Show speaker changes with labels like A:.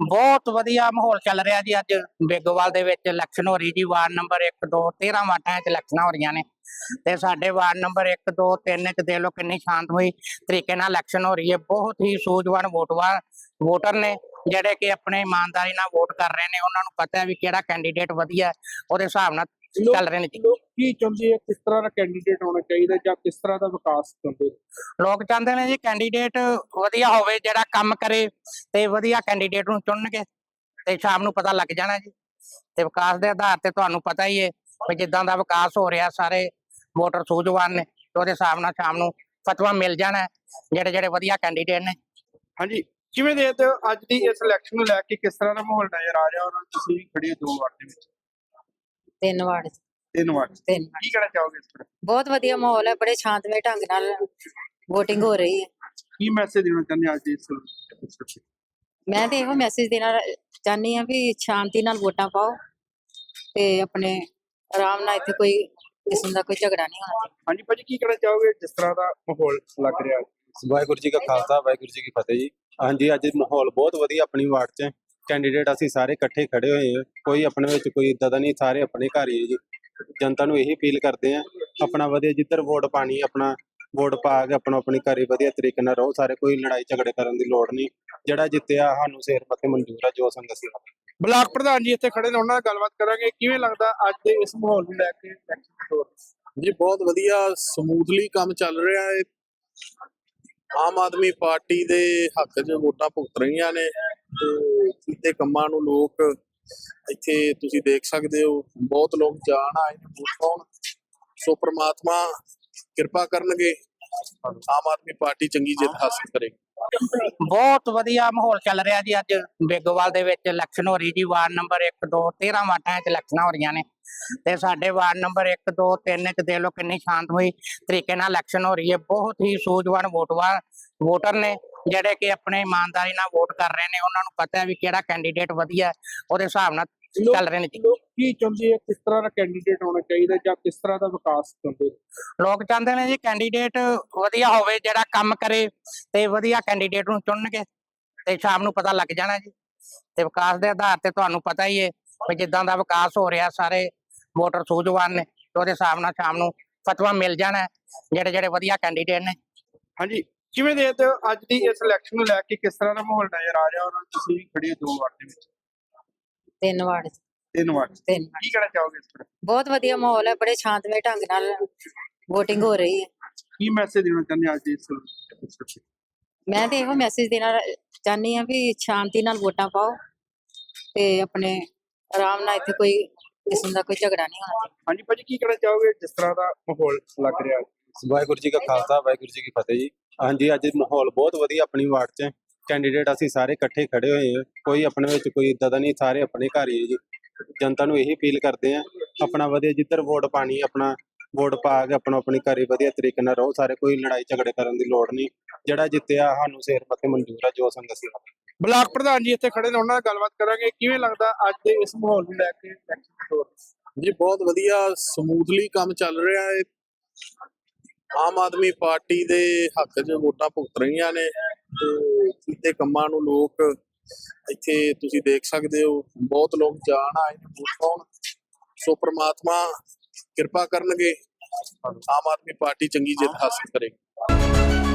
A: ਬਹੁਤ ਵਧੀਆ ਮਾਹੌਲ ਚੱਲ ਰਿਹਾ ਜੀ ਅੱਜ। ਬੇਗੋਵਾਲ ਦੇ ਵਿੱਚ ਇਲੈਕਸ਼ਨ ਹੋ ਰਹੀ ਜੀ, ਵਾਰਡ ਨੰਬਰ 1 2 13 ਵਾਰਡਾਂ 'ਚ ਇਲੈਕਸ਼ਨਾਂ ਹੋ ਰਹੀਆਂ ਨੇ। ਤੇ ਸਾਡੇ ਵਾਰਡ ਨੰਬਰ 1 2 3 'ਚ ਦੇਖ ਲਓ ਕਿੰਨੀ ਸ਼ਾਂਤਮਈ ਤਰੀਕੇ ਨਾਲ ਇਲੈਕਸ਼ਨ ਹੋ ਰਹੀ ਹੈ। ਬਹੁਤ ਹੀ ਸੂਝਵਾਨ ਵੋਟਵਾਰ, ਵੋਟਰ ਨੇ ਜਿਹੜੇ ਕਿ ਆਪਣੇ ਇਮਾਨਦਾਰੀ ਨਾਲ ਵੋਟ ਕਰ ਰਹੇ ਨੇ। ਉਹਨਾਂ ਨੂੰ ਪਤਾ ਹੈ ਵੀ ਕਿਹੜਾ ਕੈਂਡੀਡੇਟ ਵਧੀਆ ਉਹਦੇ ਹਿਸਾਬ ਨਾਲ ਚੱਲ ਰਹੇ ਨੇ ਜੀ।
B: ਲੋਕ ਕੀ ਚਾਹੁੰਦੇ ਆ ਕਿਸ ਤਰ੍ਹਾਂ ਦਾ ਕੈਂਡੀਡੇਟ ਹੋਣਾ ਚਾਹੀਦਾ ਜਾਂ ਕਿਸ ਤਰ੍ਹਾਂ ਦਾ ਵਿਕਾਸ ਚਾਹੁੰਦੇ?
A: ਲੋਕ ਚਾਹੁੰਦੇ ਨੇ ਜੀ ਕੈਂਡੀਡੇਟ ਵਧੀਆ ਹੋਵੇ ਜਿਹੜਾ ਕੰਮ ਕਰੇ ਤੇ ਵਧੀਆ ਕੈਂਡੀਡੇਟ ਨੂੰ ਚੁਣਨਗੇ ਤੇ ਸ਼ਾਮ ਨੂੰ ਪਤਾ ਲੱਗ ਜਾਣਾ ਜੀ। ਤੇ ਵਿਕਾਸ ਦੇ ਆਧਾਰ ਤੇ ਤੁਹਾਨੂੰ ਪਤਾ ਹੀ ਹੈ ਵੀ ਜਿੱਦਾਂ ਦਾ ਵਿਕਾਸ ਹੋ ਰਿਹਾ ਸਾਰੇ ਵੋਟਰ ਸੂਝਵਾਨ ਨੇ ਤੇ ਉਹਦੇ ਹਿਸਾਬ ਨਾਲ ਸ਼ਾਮ ਨੂੰ ਫਤਵਾ ਮਿਲ ਜਾਣਾ ਜਿਹੜੇ ਜਿਹੜੇ ਵਧੀਆ ਕੈਂਡੀਡੇਟ ਨੇ।
B: ਹਾਂਜੀ ਕਿਵੇਂ ਦੇਖਦੇ ਹੋ ਅੱਜ ਦੀ ਇਸ ਇਲੈਕਸ਼ਨ ਨੂੰ ਲੈ ਕੇ ਕਿਸ ਤਰ੍ਹਾਂ ਦਾ ਮਾਹੌਲ ਨਜ਼ਰ ਆ ਰਿਹਾ ਔਰ ਤੁਸੀਂ ਵੀ ਖੜੇ ਹੋ ਦੋ ਵਾਰ ਦੇ ਵਿੱਚ?
C: ਤਿੰਨ ਵਾਰਡ
B: ਤਿੰਨ ਵਾਰ
C: ਤਿੰਨ ਵਾਰਡ।
B: ਕੀ ਕਹਿਣਾ ਚਾਹੋਗੇ ਇਸ ਪਰ
C: ਬਹੁਤ ਵਧੀਆ ਮਾਹੌਲ ਹੈ ਬੜੇ ਸ਼ਾਂਤਮਈ ਢੰਗ ਨਾਲ VOTING ਹੋ ਰਹੀ ਹੈ।
B: ਕੀ ਮੈਸੇਜ ਦੇਣਾ ਚਾਹੁੰਦੇ ਅੱਜ ਇਸ ਇਸ-
C: ਮੈਂ ਤੇ ਇਹੋ ਮੈਸੇਜ ਦੇਣਾ ਚਾਹਨੀ ਆ ਵੀ ਸ਼ਾਂਤੀ ਨਾਲ ਵੋਟਾਂ ਪਾਓ ਤੇ ਆਪਣੇ ਆਰਾਮ ਨਾਲ ਇੱਥੇ ਕੋਈ ਕਿਸਮ ਦਾ ਕੋਈ ਝਗੜਾ ਨਹੀਂ ਹੋਣਾ ਚਾਹੀਦਾ।
B: ਹਾਂਜੀ ਭਾਜੀ ਕੀ ਕਹਿਣਾ ਚਾਹੋਗੇ ਜਿਸ ਤਰ੍ਹਾਂ ਦਾ ਮਾਹੌਲ ਲੱਗ ਰਿਹਾ?
D: ਵਾਹਿਗੁਰੂ ਜੀ ਕਾ ਖਾਲਸਾ ਵਾਹਿਗੁਰੂ ਜੀ ਕੀ ਫਤਿਹ ਜੀ। ਹਾਂਜੀ ਅੱਜ ਮਾਹੌਲ ਬਹੁਤ ਵਧੀਆ ਆਪਣੀ ਵਾਰਡ 'ਚ। ਕੈਂਡੀਡੇਟ ਅਸੀਂ ਸਾਰੇ ਇਕੱਠੇ ਖੜੇ ਹੋਏ ਹਾਂ। ਕੋਈ ਆਪਣੇ ਵਿੱਚ ਕੋਈ ਇਦਾਂ ਦਾ ਨਹੀਂ ਸਾਰੇ ਆਪਣੇ ਘਰ ਹੀ ਹੈ ਜੀ। ਜਨਤਾ ਨੂੰ ਇਹੀ ਅਪੀਲ ਕਰਦੇ ਆ ਆਪਣਾ ਵਧੀਆ ਜਿੱਧਰ ਵੋਟ ਪਾਣੀ ਆਪਣਾ ਵੋਟ ਪਾ ਕੇ ਆਪਣਾ ਆਪਣੀ ਘਰੇ ਵਧੀਆ ਤਰੀਕੇ ਨਾਲ ਰਹੋ। ਸਾਰੇ ਕੋਈ ਲੜਾਈ ਝਗੜੇ ਕਰਨ ਦੀ ਲੋੜ ਨਹੀਂ। ਜਿਹੜਾ ਜਿੱਤਿਆ ਸਾਨੂੰ ਸਿਰ ਪੱਤੇ ਮਨਜ਼ੂਰ ਆ ਜੋ ਸੰਗਤ ਸੀ।
B: ਬਲਾਕ ਪ੍ਰਧਾਨ ਜੀ ਇੱਥੇ ਖੜੇ ਨੇ ਉਹਨਾਂ ਨਾਲ ਗੱਲਬਾਤ ਕਰਾਂਗੇ। ਕਿਵੇਂ ਲੱਗਦਾ ਅੱਜ ਦੇ ਇਸ ਮਾਹੌਲ ਨੂੰ ਲੈ ਕੇ ਇਲੈਕਸ਼ਨ
E: ਜੀ ਬਹੁਤ ਵਧੀਆ ਸਮੂਥਲੀ ਕੰਮ ਚੱਲ ਰਿਹਾ ਹੈ। ਆਮ ਆਦਮੀ ਪਾਰਟੀ ਦੇ ਹੱਕ 'ਚ ਵੋਟਾਂ ਭੁਗਤ ਰਹੀਆਂ ਨੇ ਤੇ ਕੀਤੇ ਕੰਮਾਂ ਨੂੰ ਲੋਕ ਇੱਥੇ ਤੁਸੀਂ ਦੇਖ ਸਕਦੇ ਹੋ, ਬਹੁਤ ਲੋਕ ਜਾਣ ਆਏ ਨੇ ਪਾਉਣ। ਸੋ ਪ੍ਰਮਾਤਮਾ ਕਿਰਪਾ ਕਰਨਗੇ, ਆਮ ਆਦਮੀ ਪਾਰਟੀ ਚੰਗੀ ਜਿੱਤ ਹਾਸਲ ਕਰੇਗੀ
A: ਬਹੁਤ ਵਧੀਆ ਮਾਹੌਲ ਚੱਲ ਰਿਹਾ ਜੀ ਅੱਜ, ਬੇਗੋਵਾਲ ਦੇ ਵਿੱਚ ਇਲੈਕਸ਼ਨ ਹੋ ਰਹੀ ਜੀ, ਵਾਰਡ ਨੰਬਰ 1 2 13 ਵਾਰਡਾਂ 'ਚ ਇਲੈਕਸ਼ਨਾਂ ਹੋ ਰਹੀਆਂ ਨੇ। ਤੇ ਸਾਡੇ ਵਾਰਡ ਨੰਬਰ 1 2 3 'ਚ ਦੇਖ ਲਓ ਕਿੰਨੀ ਸ਼ਾਂਤਮਈ ਤਰੀਕੇ ਨਾਲ ਇਲੈਕਸ਼ਨ ਹੋ ਰਹੀ ਹੈ, ਬਹੁਤ ਹੀ ਸੂਝਵਾਨ ਵੋਟਵਾਰ ਵੋਟਰ ਨੇ। ਜਿਹੜੇ ਕਿ ਆਪਣੇ ਇਮਾਨਦਾਰੀ ਨਾਲ ਵੋਟ ਕਰ ਰਹੇ ਨੇ ਉਹਨਾਂ ਨੂੰ ਪਤਾ ਹੈ ਵੀ ਕਿਹੜਾ ਕੈਂਡੀਡੇਟ ਵਧੀਆ ਹੈ, ਉਹਦੇ ਹਿਸਾਬ ਨਾਲ ਚੱਲ ਰਹੇ ਨੇ
B: ਕੀ ਚਾਹੁੰਦੇ ਆ ਕਿਸ ਤਰ੍ਹਾਂ ਦਾ ਕੈਂਡੀਡੇਟ ਹੋਣਾ ਚਾਹੀਦਾ ਜਾਂ ਕਿਸ ਤਰ੍ਹਾਂ ਦਾ ਵਿਕਾਸ ਚਾਹੁੰਦੇ?
A: ਲੋਕ ਚਾਹੁੰਦੇ ਨੇ ਜੀ ਕੈਂਡੀਡੇਟ ਵਧੀਆ ਹੋਵੇ ਜਿਹੜਾ ਕੰਮ ਕਰੇ ਤੇ ਵਧੀਆ ਕੈਂਡੀਡੇਟ ਨੂੰ ਚੁਣਨਗੇ ਤੇ ਸ਼ਾਮ ਨੂੰ ਪਤਾ ਲੱਗ ਜਾਣਾ ਜੀ। ਤੇ ਵਿਕਾਸ ਦੇ ਆਧਾਰ ਤੇ ਤੁਹਾਨੂੰ ਪਤਾ ਹੀ ਹੈ ਵੀ ਜਿੱਦਾਂ ਦਾ ਵਿਕਾਸ ਹੋ ਰਿਹਾ ਸਾਰੇ ਵੋਟਰ ਸੂਝਵਾਨ ਨੇ ਉਹਦੇ ਹਿਸਾਬ ਨਾਲ ਸ਼ਾਮ ਨੂੰ ਫਤਵਾ ਮਿਲ ਜਾਣਾ ਹੈ, ਜਿਹੜੇ ਜਿਹੜੇ ਵਧੀਆ ਕੈਂਡੀਡੇਟ ਨੇ।
B: ਹਾਂਜੀ ਕਿਵੇਂ ਦੇਖਦੇ ਹੋ ਅੱਜ ਦੀ ਇਸ ਇਲੈਕਸ਼ਨ ਨੂੰ ਲੈ ਕੇ ਕਿਸ ਤਰ੍ਹਾਂ ਦਾ ਮਾਹੌਲ ਨਜ਼ਰ ਆ ਰਿਹਾ ਔਰ ਤੁਸੀਂ ਵੀ ਖੜੇ ਹੋ ਦੋ ਵਾਰ ਦੇ ਵਿੱਚ?
C: ਤਿੰਨ ਵਾਰਡ
B: ਤਿੰਨ ਵਾਰ।
C: ਤਿੰਨ ਵਾਰਡ।
B: ਕੀ ਕਹਿਣਾ ਚਾਹੋਗੇ ਇਸ ਪਰ
C: ਬਹੁਤ ਵਧੀਆ ਮਾਹੌਲ ਹੈ ਬੜੇ ਸ਼ਾਂਤਮਈ ਢੰਗ ਨਾਲ VOTING ਹੋ ਰਹੀ ਹੈ।
B: ਕੀ ਮੈਸੇਜ ਦੇਣਾ ਚਾਹੁੰਦੇ ਹੋ ਅੱਜ ਦੀ ਇਸ ਇਸ-
C: ਮੈਂ ਤੇ ਇਹੋ ਮੈਸੇਜ ਦੇਣਾ ਚਾਹਨੀ ਆ ਵੀ ਸ਼ਾਂਤੀ ਨਾਲ ਵੋਟਾਂ ਪਾਓ ਤੇ ਆਪਣੇ ਆਰਾਮ ਨਾਲ ਇੱਥੇ ਕੋਈ ਕਿਸਮ ਦਾ ਕੋਈ ਝਗੜਾ ਨਹੀਂ ਹੋਣਾ ਚਾਹੀਦਾ।
B: ਹਾਂਜੀ ਭਾਜੀ ਕੀ ਕਹਿਣਾ ਚਾਹੋਗੇ ਜਿਸ ਤਰ੍ਹਾਂ ਦਾ ਮਾਹੌਲ ਲੱਗ ਰਿਹਾ?
D: ਵਾਹਿਗੁਰੂ ਜੀ ਕਾ ਖਾਲਸਾ ਵਾਹਿਗੁਰੂ ਜੀ ਕੀ ਫਤਿਹ ਜੀ। ਹਾਂਜੀ ਅੱਜ ਮਾਹੌਲ ਬਹੁਤ ਵਧੀਆ ਆਪਣੀ ਵਾਰਡ 'ਚ। ਕੈਂਡੀਡੇਟ ਅਸੀਂ ਸਾਰੇ ਇਕੱਠੇ ਖੜੇ ਹੋਏ ਹਾਂ। ਕੋਈ ਆਪਣੇ ਵਿੱਚ ਕੋਈ ਇਦਾਂ ਦਾ ਨਹੀਂ ਸਾਰੇ ਆਪਣੇ ਘਰ ਹੀ ਹੈ ਜੀ। ਜਨਤਾ ਨੂੰ ਇਹੀ ਅਪੀਲ ਕਰਦੇ ਆ ਆਪਣਾ ਵਧੀਆ ਜਿੱਧਰ ਵੋਟ ਪਾਣੀ ਆਪਣਾ ਵੋਟ ਪਾ ਕੇ ਆਪਣਾ ਆਪਣੀ ਘਰੇ ਵਧੀਆ ਤਰੀਕੇ ਨਾਲ ਰਹੋ। ਸਾਰੇ ਕੋਈ ਲੜਾਈ ਝਗੜੇ ਕਰਨ ਦੀ ਲੋੜ ਨਹੀਂ। ਜਿਹੜਾ ਜਿੱਤਿਆ ਸਾਨੂੰ ਸਿਰ ਪੱਤੇ ਮਨਜ਼ੂਰ ਆ ਜੋ ਸੰਗਤ ਸੀ।
B: ਬਲਾਕ ਪ੍ਰਧਾਨ ਜੀ ਇੱਥੇ ਖੜੇ ਨੇ ਉਹਨਾਂ ਨਾਲ ਗੱਲਬਾਤ ਕਰਾਂਗੇ। ਕਿਵੇਂ ਲੱਗਦਾ ਅੱਜ ਦੇ ਇਸ ਮਾਹੌਲ ਨੂੰ ਲੈ ਕੇ ਇਲੈਕਸ਼ਨ ਦੇ ਦੌਰ
E: ਜੀ ਬਹੁਤ ਵਧੀਆ ਸਮੂਥਲੀ ਕੰਮ ਚੱਲ ਰਿਹਾ ਹੈ। ਆਮ ਆਦਮੀ ਪਾਰਟੀ ਦੇ ਹੱਕ 'ਚ ਵੋਟਾਂ ਭੁਗਤ ਰਹੀਆਂ ਨੇ ਤੇ ਕੀਤੇ ਕੰਮਾਂ ਨੂੰ ਲੋਕ ਇੱਥੇ ਤੁਸੀਂ ਦੇਖ ਸਕਦੇ ਹੋ, ਬਹੁਤ ਲੋਕ ਜਾਣ ਆਏ ਨੇ ਵੋਟ ਪਾਉਣ। ਸੋ ਪ੍ਰਮਾਤਮਾ ਕਿਰਪਾ ਕਰਨਗੇ, ਆਮ ਆਦਮੀ ਪਾਰਟੀ ਚੰਗੀ ਜਿੱਤ ਹਾਸਲ ਕਰੇਗੀ